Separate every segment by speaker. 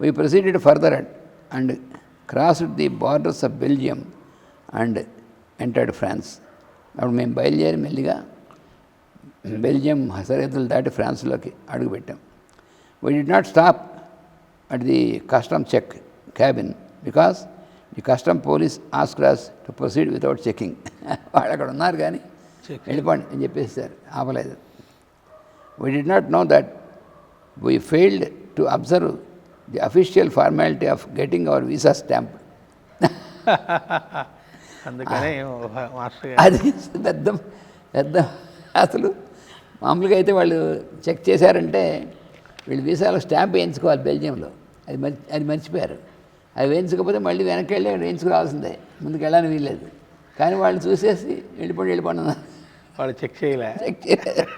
Speaker 1: We proceeded further and- and crossed the borders of Belgium and entered France. అప్పుడు మేము బయలుదేరి మెల్లిగా Belgium సరిహద్దులు దాటి ఫ్రాన్స్లోకి అడుగుపెట్టాం we did not stop at the custom check cabin because the custom police ask us to proceed without checking వాళ్ళు అక్కడ ఉన్నారు కానీ వెళ్ళిపోండి అని చెప్పేసారు ఆపలేదు. We did not know that we failed to observe the official formality of getting our visa stamp.
Speaker 2: అందుకనే
Speaker 1: అది పెద్ద పెద్ద అసలు. మామూలుగా అయితే వాళ్ళు చెక్ చేశారంటే వీళ్ళు వీసాలో స్టాంప్ వేయించుకోవాలి బెల్జియంలో. అది మర్చి అది మర్చిపోయారు. అది వేయించకపోతే మళ్ళీ వెనక్కి వెళ్ళి వేయించుకోవాల్సిందే ముందుకు వెళ్ళని వీల్లేదు. కానీ వాళ్ళు చూసేసి వెళ్ళిపోండి వెళ్ళిపోండి.
Speaker 2: వాళ్ళు చెక్ చేయలే.
Speaker 1: చెక్ చేయలేదు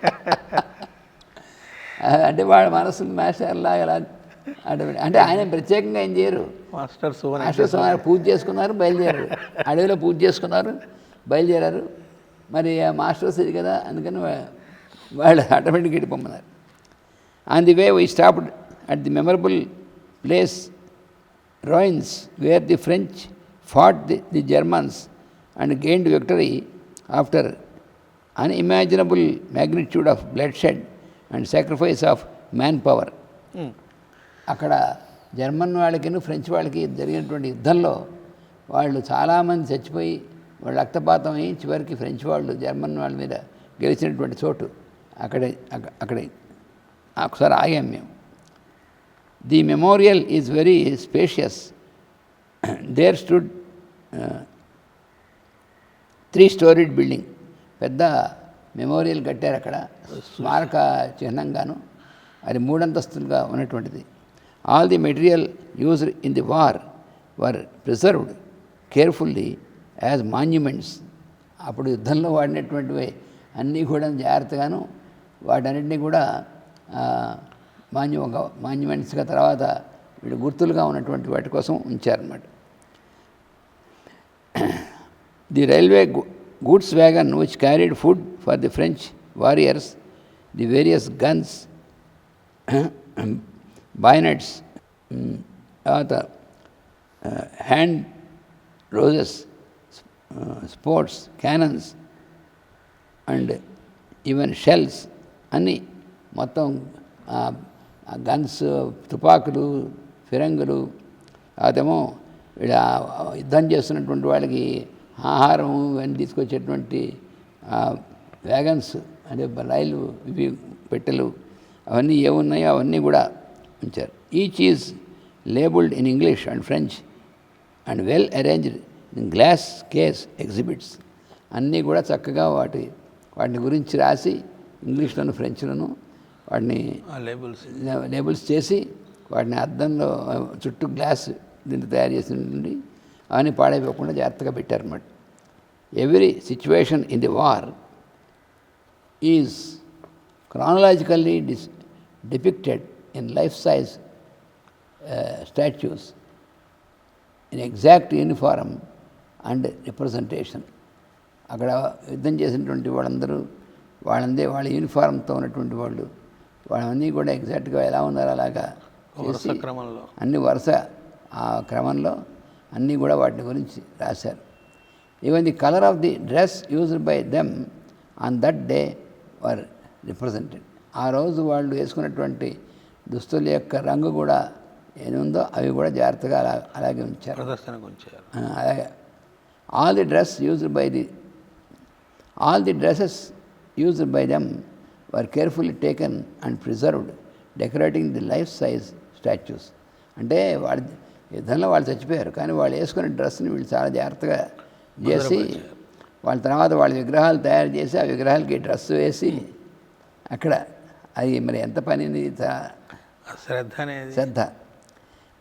Speaker 1: అంటే వాళ్ళ మనసు మాస్టర్లాగా అలా అటు- అంటే ఆయన ప్రత్యేకంగా ఏం చేయరు.
Speaker 2: మాస్టర్ సువన్
Speaker 1: మాస్టర్ స్వామి పూజ చేసుకున్నారు బయలుదేరారు. అడవిలో పూజ చేసుకున్నారు బయలుదేరారు. మరి ఆ మాస్టర్స్ ఇది కదా అందుకని వాళ్ళు ఆటోమేటిక్గా వెళ్ళిపోమన్నారు. On the way we stopped at the memorable place Rheims where the French fought the the Germans and gained victory after unimaginable magnitude of bloodshed and sacrifice of manpower అక్కడ జర్మన్ వాళ్ళకి French వాళ్ళకి జరిగినటువంటి యుద్ధంలో వాళ్ళు చాలామంది చచ్చిపోయి వాళ్ళు రక్తపాతం అయ్యి చివరికి ఫ్రెంచ్ వాళ్ళు జర్మన్ వాళ్ళ మీద గెలిచినటువంటి చోటు అక్కడే అక్కడ అక్కడే ఒకసారి ఆగాం మేము. The memorial is very spacious there stood three storied building పెద్ద మెమోరియల్ కట్టారు అక్కడ. స్మారక చిహ్నంగాను. అది మూడంతస్తులుగా ఉన్నటువంటిది. All the material used in the war were preserved carefully as monuments అప్పుడు యుద్ధంలో వాడినటువంటివి అన్నీ కూడా జాగ్రత్తగాను వాటన్నిటినీ కూడా మాన్యు మాన్యుమెంట్స్గా తర్వాత వీళ్ళు గుర్తులుగా ఉన్నటువంటి వాటి కోసం ఉంచారన్నమాట. The railway goods wagon which carried food for the French warriors the various guns guns, mm, తర్వాత hand roses sports cannons and even shells అన్నీ మొత్తం గన్స్ తుపాకులు ఫిరంగులు అదేమో యుద్ధం చేస్తున్నటువంటి వాళ్ళకి ఆహారం ఇవన్నీ తీసుకొచ్చేటువంటి వ్యాగన్స్ అంటే రైలు ఇవి పెట్టెలు అవన్నీ ఏమున్నాయో అవన్నీ కూడా ఉంచారు each is labelled in English and French and well arranged in glass case exhibits అన్నీ కూడా చక్కగా వాటి వాటిని గురించి రాసి ఇంగ్లీష్లోను ఫ్రెంచ్లోను వాటిని
Speaker 2: లేబుల్స్
Speaker 1: లేబుల్స్ చేసి వాటిని అద్దంలో చుట్టూ గ్లాస్ దీన్ని తయారు చేసి ఉండి అవన్నీ పాడైపోకుండా జాగ్రత్తగా పెట్టారన్నమాట. Every situation in the war is chronologically dis depicted in life size statues in exact uniform and representation అక్కడ యుద్ధం చేసినటువంటి వాళ్ళందరూ వాళ్ళందే వాళ్ళ యూనిఫారంతో ఉన్నటువంటి వాళ్ళు. వాళ్ళన్నీ కూడా ఎగ్జాక్ట్గా ఎలా ఉన్నారో అలాగా
Speaker 2: వరుస క్రమంలో.
Speaker 1: అన్ని వరుస ఆ క్రమంలో అన్నీ కూడా వాటి గురించి రాశారు. Even the colour of the dress used by them on that day were represented ఆ రోజు వాళ్ళు వేసుకున్నటువంటి దుస్తుల యొక్క రంగు కూడా ఏముందో అవి కూడా జాగ్రత్తగా అలా అలాగే ఉంచారు.
Speaker 2: ప్రదర్శనకు ఉంచారు
Speaker 1: అలాగే. All the dress used by the all the dresses used by them were carefully taken and preserved decorating the life size statues అంటే వాళ్ళ యుద్ధంలో వాళ్ళు చచ్చిపోయారు కానీ వాళ్ళు వేసుకునే డ్రెస్ని వీళ్ళు చాలా జాగ్రత్తగా చేసి వాళ్ళ తర్వాత వాళ్ళ విగ్రహాలు తయారు చేసి ఆ విగ్రహాలకి డ్రెస్ వేసి అక్కడ అది మరి ఎంత పనిని
Speaker 2: శ్రద్ధ అనేది.
Speaker 1: శ్రద్ధ.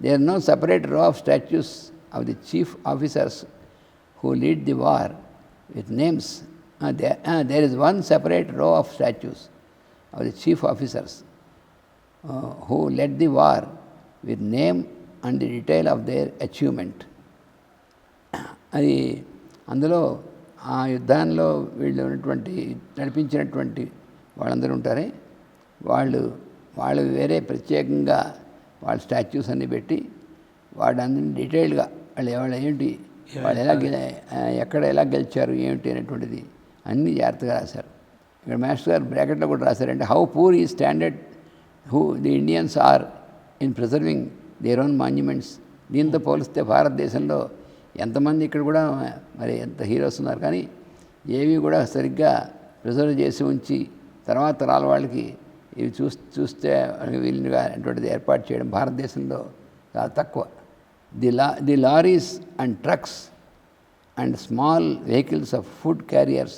Speaker 1: There are no separate row of statues of the chief officers who lead the war with names there is one separate row of statues of the chief officers who led the war with name and the detail of their achievement అది అందులో ఆ యుద్ధాల్లో వీళ్ళు ఉన్నటువంటి నడిపించినటువంటి వాళ్ళందరూ ఉంటారే. వాళ్ళు వాళ్ళు వేరే ప్రత్యేకంగా వాళ్ళ స్టాచ్యూస్ అన్ని పెట్టి వాడందరినీ డీటెయిల్గా వాళ్ళు వాళ్ళు ఏంటి వాళ్ళు ఎలా ఎక్కడ ఎలా గెలిచారు ఏమిటి అనేటువంటిది అన్నీ జాగ్రత్తగా రాశారు. ఇక్కడ మాస్టర్ గారు బ్రాకెట్లో కూడా రాశారంటే హౌ పూర్ ఈ standard who the Indians are in preserving their own monuments దీంతో పోలిస్తే భారతదేశంలో ఎంతమంది ఇక్కడ కూడా మరి ఎంత హీరోస్ ఉన్నారు కానీ ఏవి కూడా సరిగ్గా ప్రిజర్వ్ చేసి ఉంచి తర్వాత తరాల వాళ్ళకి ఇవి చూ చూస్తే వీలుగా అటువంటిది ఏర్పాటు చేయడం భారతదేశంలో చాలా తక్కువ. The la the lorries and trucks and small vehicles of food carriers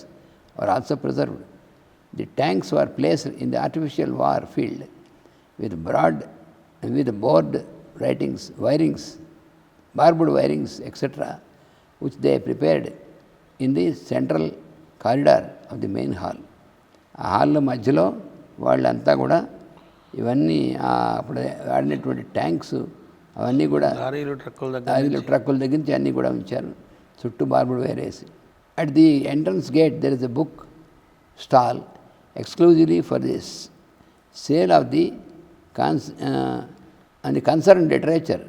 Speaker 1: are also preserve the tanks are place in the artificial war field with broad with board writings wirings barbed wirings etcetera which they prepared in the central corridor of the main hall ఆ హాల్లో మధ్యలో వాళ్ళంతా కూడా ఇవన్నీ ఆ అప్పుడు వాడినటువంటి tanks అవన్నీ కూడా
Speaker 2: లారీలు ట్రక్కుల దగ్గర
Speaker 1: లారీలు ట్రక్కుల దగ్గర నుంచి అన్నీ కూడా ఉంచారు. చుట్టూ barbed వేరేసి at the entrance gate there is a book stall exclusively for this sale of the cons and the concern literature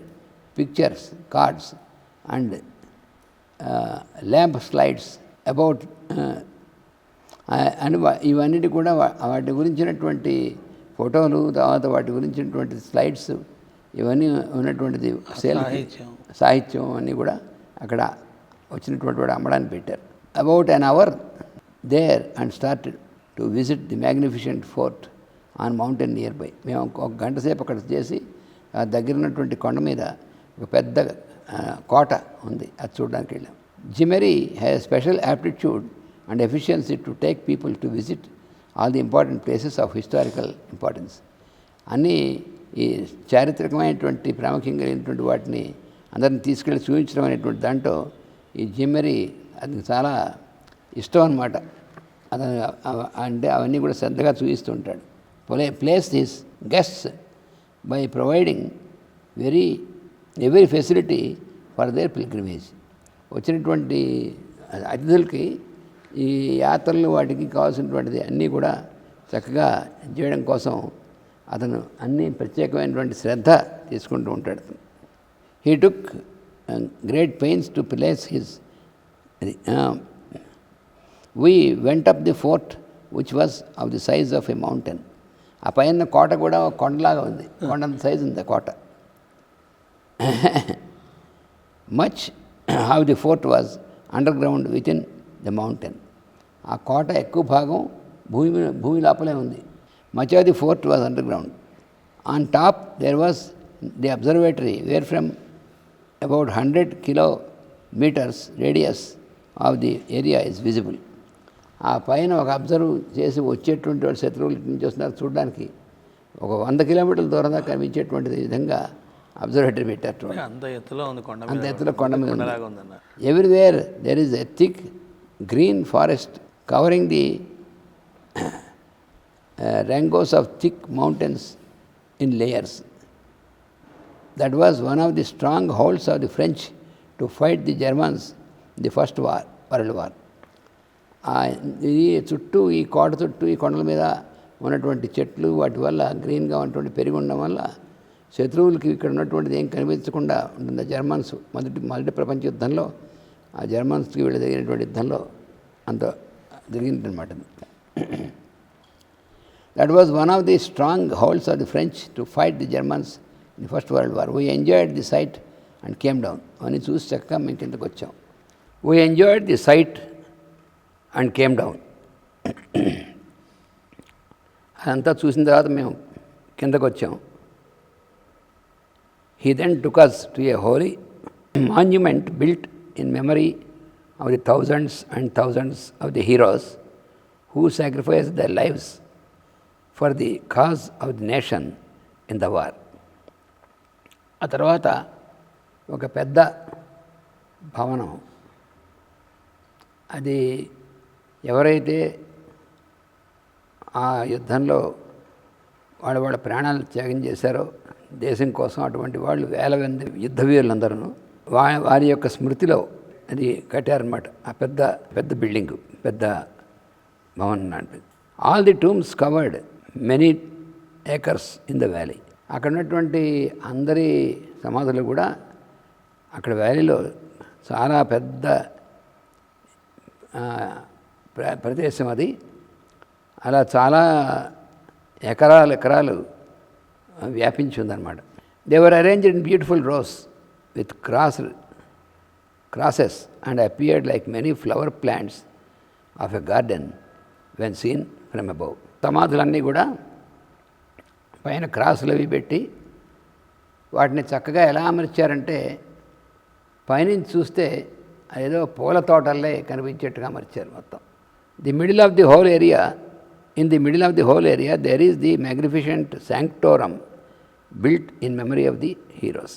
Speaker 1: pictures cards and lamp slides about అని ఇవన్నిటి కూడా వాటి గురించినటువంటి ఫోటోలు తర్వాత వాటి గురించినటువంటి స్లైడ్స్ ఇవన్నీ ఉన్నటువంటిది సేల్
Speaker 2: సాహిత్యం.
Speaker 1: సాహిత్యం అన్నీ కూడా అక్కడ వచ్చినటువంటి వాడు అమ్మడానికి పెట్టారు. About an hour there and started to visit the magnificent fort on mountain nearby మేము ఒక గంట సేపు అక్కడ చేసి ఆ దగ్గర ఉన్నటువంటి కొండ మీద ఒక పెద్ద కోట ఉంది. అది చూడడానికి వెళ్ళాం జిమెరీ has special aptitude and efficiency to take people to visit all the important places of historical importance అన్నీ ఈ చారిత్రకమైనటువంటి ప్రాముఖ్యం కలిగినటువంటి వాటిని అందరిని తీసుకెళ్ళి చూపించడం అనేటువంటి దాంట్లో ఈ జిమ్మెరీ అది చాలా ఇష్టం అనమాట అతను అవ- అంటే అవన్నీ కూడా శ్రద్ధగా చూపిస్తుంటాడు play pleases this guests by providing very every facility for their pilgrimage వచ్చినటువంటి అతిథులకి ఈ యాత్రలు వాటికి కావాల్సినటువంటిది అన్నీ కూడా చక్కగా చేయడం కోసం అతను అన్ని ప్రత్యేకమైనటువంటి శ్రద్ధ తీసుకుంటూ ఉంటాడు. He took great pains to please his we went up the fort which was of the size of a mountain ఆ పైన కోట కూడా ఒక కొండలాగా ఉంది. కొండంత సైజు ఉంది ఆ కోట. Much how the fort was underground within the mountain. ఆ కోట ఎక్కువ భాగం భూమి భూమి లోపలే ఉంది. Much of the fort was underground on top there was the observatory where from about hundred kilometres radius of the area is visible. ఆ పైన ఒక అబ్జర్వ్ చేసి వచ్చేటువంటి వాడు శత్రువుల నుంచి వస్తున్నారు చూడడానికి. ఒక వంద కిలోమీటర్ల దూరం దాకా కనిపించేటువంటి విధంగా అబ్జర్వేటరీ పెట్టారు
Speaker 2: అంత ఎత్తులో ఉంది కొండ
Speaker 1: అంత ఎత్తులో కొండ మీద everywhere there is a thick green forest covering the ranges of thick mountains in layers that was one of the strongholds of the French to fight the Germans the first war world war ఈ చుట్టూ ఈ కోట చుట్టూ ఈ కొండల మీద ఉన్నటువంటి చెట్లు వాటి వల్ల గ్రీన్గా ఉన్నటువంటి పెరిగి ఉండడం వల్ల శత్రువులకి ఇక్కడ ఉన్నటువంటిది ఏం కనిపించకుండా ఉంటుంది జర్మన్స్ మొదటి మొదటి ప్రపంచ యుద్ధంలో ఆ జర్మన్స్కి వీళ్ళు జరిగినటువంటి యుద్ధంలో అంత జరిగిందనమాట that was one of the strongholds of the French to fight the Germans in first world war we enjoyed the sight and came down అని చూసి చక్కగా మేము కిందకు వచ్చాం. We enjoyed the sight and came down అదంతా చూసిన తర్వాత మేము కిందకు వచ్చాం. He then took us to a holy monument built in memory of the thousands and thousands of the heroes who sacrifice the lives for the cause of the nation in the war ఆ తర్వాత ఒక పెద్ద భవనం. అది ఎవరైతే ఆ యుద్ధంలో వాళ్ళ వాళ్ళ ప్రాణాలు త్యాగం చేశారో దేశం కోసం అటువంటి వాళ్ళు వేల మంది యుద్ధ వీరులందరూ వా వారి యొక్క స్మృతిలో అది కట్టారనమాట ఆ పెద్ద పెద్ద బిల్డింగ్ పెద్ద భవన్ లాంటిది. All the tombs covered many acres in the valley అక్కడ ఉన్నటువంటి అందరి సమాధులు కూడా అక్కడ వ్యాలీలో చాలా పెద్ద ప్ర- ప్రదేశం అది. అలా చాలా ఎకరాలు ఎకరాలు వ్యాపించి ఉందన్నమాట. They were arrange in beautiful rows with cross crosses and appeared like many flower plants of a garden when seen from above సమాధులన్నీ కూడా పైన క్రాసులు అవి పెట్టి వాటిని చక్కగా ఎలా అమర్చారంటే పైనుంచి చూస్తే ఏదో పూల తోటల్లే కనిపించేట్టుగా అమర్చారు మొత్తం. The middle of the whole area in the middle of the whole area there is the magnificent sanctorum built in memory of the heroes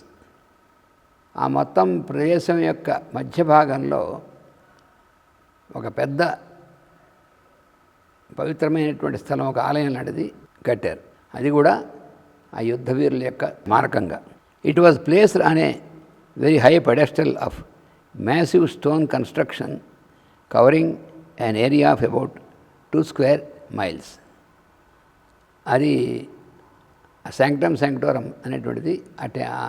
Speaker 1: ఆ మొత్తం ప్రదేశం యొక్క మధ్య భాగంలో ఒక పెద్ద పవిత్రమైనటువంటి స్థలం ఒక ఆలయం లాంటిది కట్టారు. అది కూడా ఆ యుద్ధ వీరుల యొక్క మార్గంగా. It was placed on a very high pedestal of massive stone construction covering an area of about two square miles అది శాంక్టమ్ శాంక్టోరం అనేటువంటిది అటే ఆ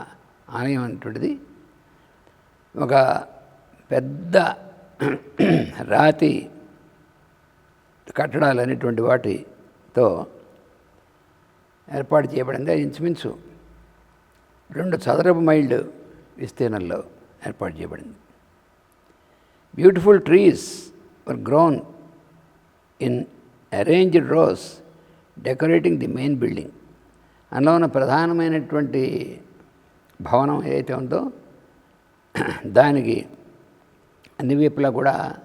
Speaker 1: ఆలయం అనేటువంటిది ఒక పెద్ద రాతి కట్టడాలు అనేటువంటి వాటితో ఏర్పాటు చేయబడింది. ఇంచుమించు రెండు చదరపు మైళ్ళు విస్తీర్ణంలో ఏర్పాటు చేయబడింది. Beautiful trees were grown in arranged rows decorating the main building అందులో ఉన్న ప్రధానమైనటువంటి భవనం ఏదైతే ఉందో దానికి అన్ని వైపులా కూడా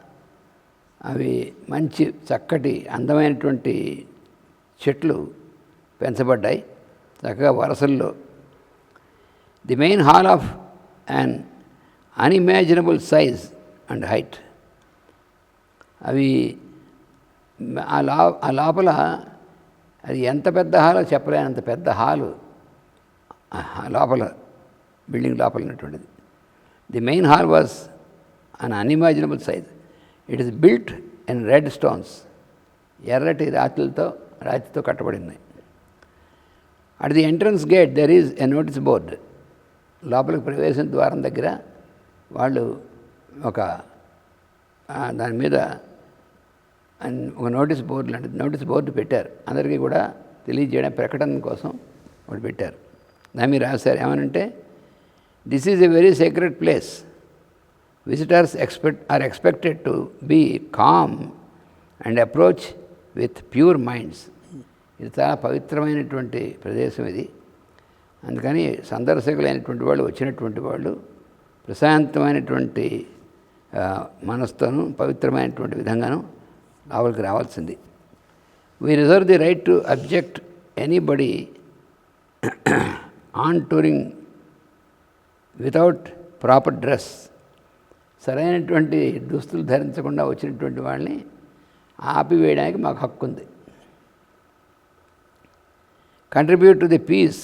Speaker 1: అవి మంచి చక్కటి అందమైనటువంటి చెట్లు పెంచబడ్డాయి. చక్కగా వరసల్లో. The main hall of an unimaginable size and height. అవి ఆ లా ఆ లోపల అది ఎంత పెద్ద హాలో చెప్పలేనంత పెద్ద హాలు. లోపల బిల్డింగ్ లోపల ఉన్నటువంటిది. The main hall was an unimaginable size it is built in red stones ఎర్రటి రాతులతో రాతితో కట్టబడింది. At the entrance gate there is a notice board లోపలికి ప్రవేశం ద్వారం దగ్గర వాళ్ళు ఒక దాని మీద ఒక నోటీస్ బోర్డు లాంటిది నోటీస్ బోర్డు పెట్టారు. అందరికీ కూడా తెలియజేయడం ప్రకటన కోసం ఒకటి పెట్టారు. దాని మీద రాశారు. ఏమనంటే this is a very secret place visitors expect are expected to be calm and approach with pure minds ఇది చాలా పవిత్రమైనటువంటి ప్రదేశం ఇది. అందుకని సందర్శకులైనటువంటి వాళ్ళు వచ్చినటువంటి వాళ్ళు ప్రశాంతమైనటువంటి ఆ, మనస్తోనూ పవిత్రమైనటువంటి విధంగాను లోపలికి రావాల్సింది. We reserve the right to object anybody on touring without proper dress సరైనటువంటి దుస్తులు ధరించకుండా వచ్చినటువంటి వాళ్ళని ఆపివేయడానికి మాకు హక్కు ఉంది. Contribute to the peace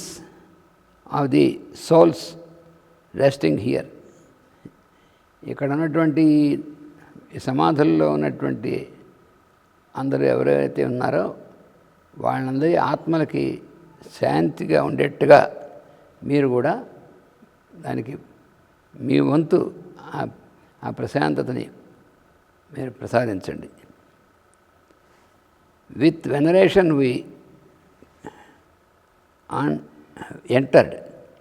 Speaker 1: of the souls resting here ఇక్కడ ఉన్నటువంటి సమాధుల్లో ఉన్నటువంటి అందరూ ఎవరైతే ఉన్నారో వాళ్ళందరి ఆత్మలకి శాంతిగా ఉండేట్టుగా మీరు కూడా దానికి మీ వంతు ఆ- ప్రశాంతతని మీరు ప్రసాదించండి. With veneration we on entered.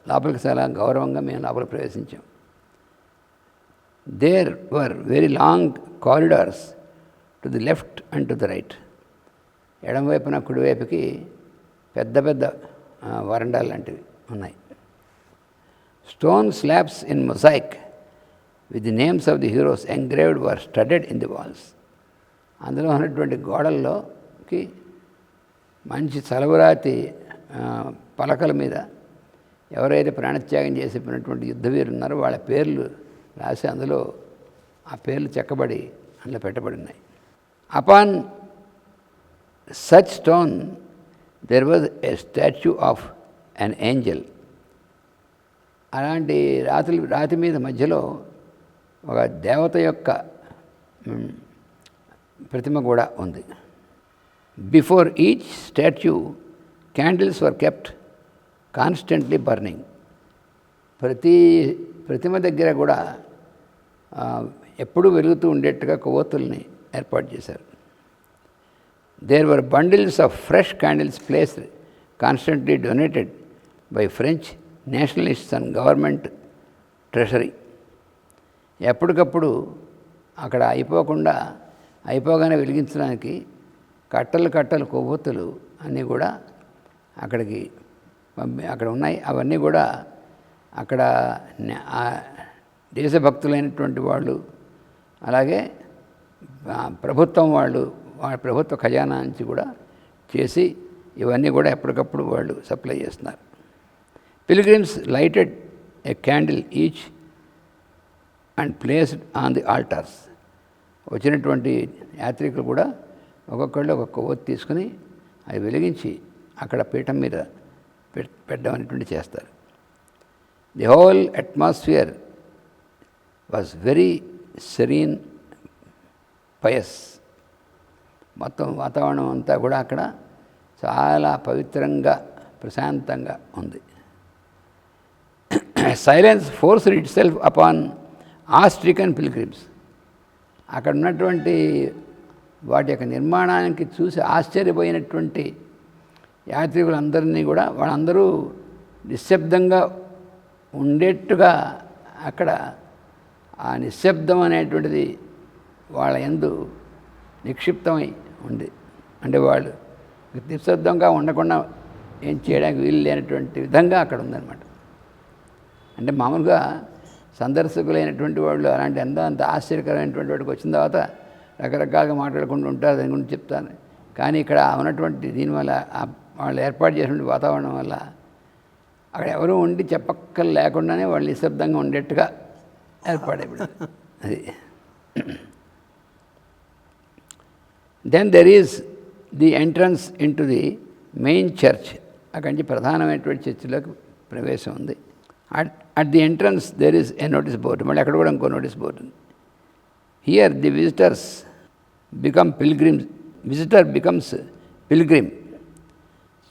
Speaker 1: లోపలికి చాలా గౌరవంగా మేము లోపల ప్రవేశించాం. There were very long corridors to the left and to the right ఎడమవైపున కుడివైపుకి పెద్ద పెద్ద వరండాలు లాంటివి ఉన్నాయి. Stone slabs in mosaic with the names of the heroes engraved were studded in the walls అందులో ఉన్నటువంటి గోడల్లోకి మంచి చలవరాతి ఆ, పలకల మీద ఎవరైతే ప్రాణత్యాగం చేసిపోయినటువంటి యుద్ధవీరులు ఉన్నారో వాళ్ళ పేర్లు రాసి అందులో ఆ పేర్లు చెక్కబడి అందులో పెట్టబడి ఉన్నాయి. Upon such stone there was a statue of an angel అలాంటి రాతి రాతి మీద మధ్యలో ఒక దేవత యొక్క ప్రతిమ కూడా ఉంది. Before each statue candles were kept constantly burning ప్రతి ప్రతిమ దగ్గర కూడా ఎప్పుడూ వెలుగుతూ ఉండేట్టుగా కొవ్వొత్తుల్ని ఏర్పాటు చేశారు. There were bundles of fresh candles place constantly donated by French nationalists and government treasury. ఎప్పటికప్పుడు అక్కడ అయిపోకుండా అయిపోగానే వెలిగించడానికి కట్టలు కట్టలు కొవ్వొత్తులు అన్నీ కూడా అక్కడికి పంపి అక్కడ ఉన్నాయి. అవన్నీ కూడా అక్కడ దేశభక్తులైనటువంటి వాళ్ళు అలాగే ప్రభుత్వం వాళ్ళు వాళ్ళ ప్రభుత్వ ఖజానా నుంచి కూడా చేసి ఇవన్నీ కూడా ఎప్పటికప్పుడు వాళ్ళు సప్లై చేస్తున్నారు. Pilgrims lighted a candle each and placed on the altars వచ్చినటువంటి యాత్రికులు కూడా ఒక్కొక్కళ్ళు ఒక్కొక్క ఓత్ తీసుకుని అవి వెలిగించి అక్కడ పీఠం మీద పెట్టడం అనేటువంటి చేస్తారు. The whole atmosphere was very serene pious మొత్తం వాతావరణం అంతా కూడా అక్కడ చాలా పవిత్రంగా ప్రశాంతంగా ఉంది. Silence force itself upon ఆస్ట్రికన్ పిల్గ్రిమ్స్ అక్కడ ఉన్నటువంటి వాటి యొక్క నిర్మాణానికి చూసి ఆశ్చర్యపోయినటువంటి యాత్రికులందరినీ కూడా వాళ్ళందరూ నిశ్శబ్దంగా ఉండేట్టుగా అక్కడ ఆ నిశ్శబ్దం అనేటువంటిది వాళ్ళ ఎందు నిక్షిప్తమై ఉంది. అంటే వాళ్ళు నిశ్శబ్దంగా ఉండకుండా ఏం చేయడానికి వీలు లేనటువంటి విధంగా అక్కడ ఉందన్నమాట. అంటే మామూలుగా సందర్శకులైనటువంటి వాళ్ళు అలాంటి ఎంత అంత ఆశ్చర్యకరమైనటువంటి వాడికి వచ్చిన తర్వాత రకరకాలుగా మాట్లాడుకుంటూ ఉంటారు దాని గురించి చెప్తాను. కానీ ఇక్కడ ఉన్నటువంటి దీనివల్ల వాళ్ళు ఏర్పాటు చేసినటువంటి వాతావరణం వల్ల అక్కడ ఎవరు ఉండి చెప్పక్కలు లేకుండానే వాళ్ళు నిశ్శబ్దంగా ఉండేట్టుగా ఏర్పాడైపోయింది అది. Then there is the entrance into the main church అక్కడి నుంచి ప్రధానమైనటువంటి చర్చిలోకి ప్రవేశం ఉంది. At at the entrance there is a notice board మళ్ళీ అక్కడ కూడా ఇంకో నోటీస్ బోర్డు ఉంది. Here the visitors become pilgrim visitor becomes pilgrim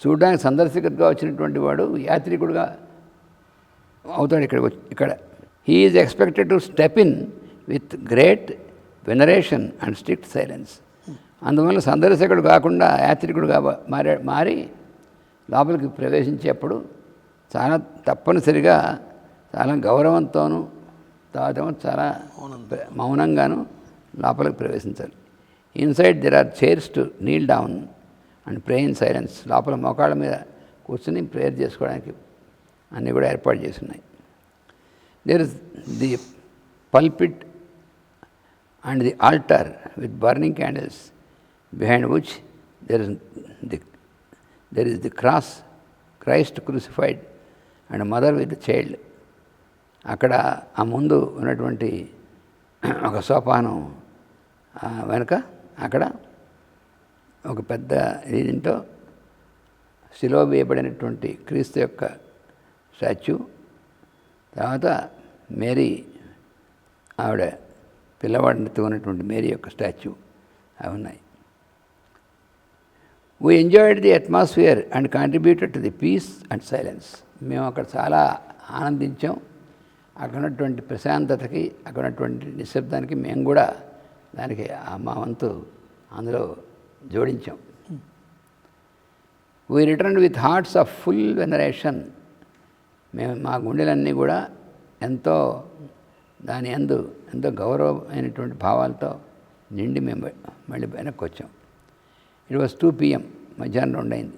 Speaker 1: చూడడానికి సందర్శకుడిగా వచ్చినటువంటి వాడు యాత్రికుడుగా అవుతాడు ఇక్కడ వచ్చి ఇక్కడ. He is expected to step in with great veneration and strict silence అందువల్ల సందర్శకుడు కాకుండా యాత్రికుడుగా మారే మారి లోపలికి ప్రవేశించేప్పుడు చాలా తప్పనిసరిగా చాలా గౌరవంతోనూ తర్వాత చాలా మౌనంగాను లోపలికి ప్రవేశించాలి inside there are chairs to kneel down and pray in silence. లోపల మోకాళ్ళ మీద కూర్చుని ప్రేయర్ చేసుకోవడానికి అన్నీ కూడా ఏర్పాటు చేసి ఉన్నాయి there is the pulpit and the altar with burning candles behind which there is the there is the cross Christ crucified and mother with child. అక్కడ ఆ ముందు ఉన్నటువంటి ఒక సోపానం వెనుక అక్కడ ఒక పెద్ద దీంతో శిలో వేయబడినటువంటి క్రీస్తు యొక్క స్టాచ్యూ. తర్వాత మేరీ ఆవిడ పిల్లవాడినితో ఉన్నటువంటి మేరీ యొక్క స్టాచ్యూ అవి ఉన్నాయి. We enjoyed the atmosphere and contributed to the peace and silence మేము అక్కడ చాలా ఆనందించాం. అక్కడ ఉన్నటువంటి ప్రశాంతతకి అక్కడ ఉన్నటువంటి నిశ్శబ్దానికి మేము కూడా దానికి మా వంతు అందులో జోడించాం. We return with hearts of full veneration మేము మా గుండెలన్నీ కూడా ఎంతో దాని ఎందు ఎంతో గౌరవమైనటువంటి భావాలతో నిండి మేము మళ్ళీ వెనక్కి వచ్చాం ఇట్ వాస్ టూ పిఎం మధ్యాహ్నం రెండైంది.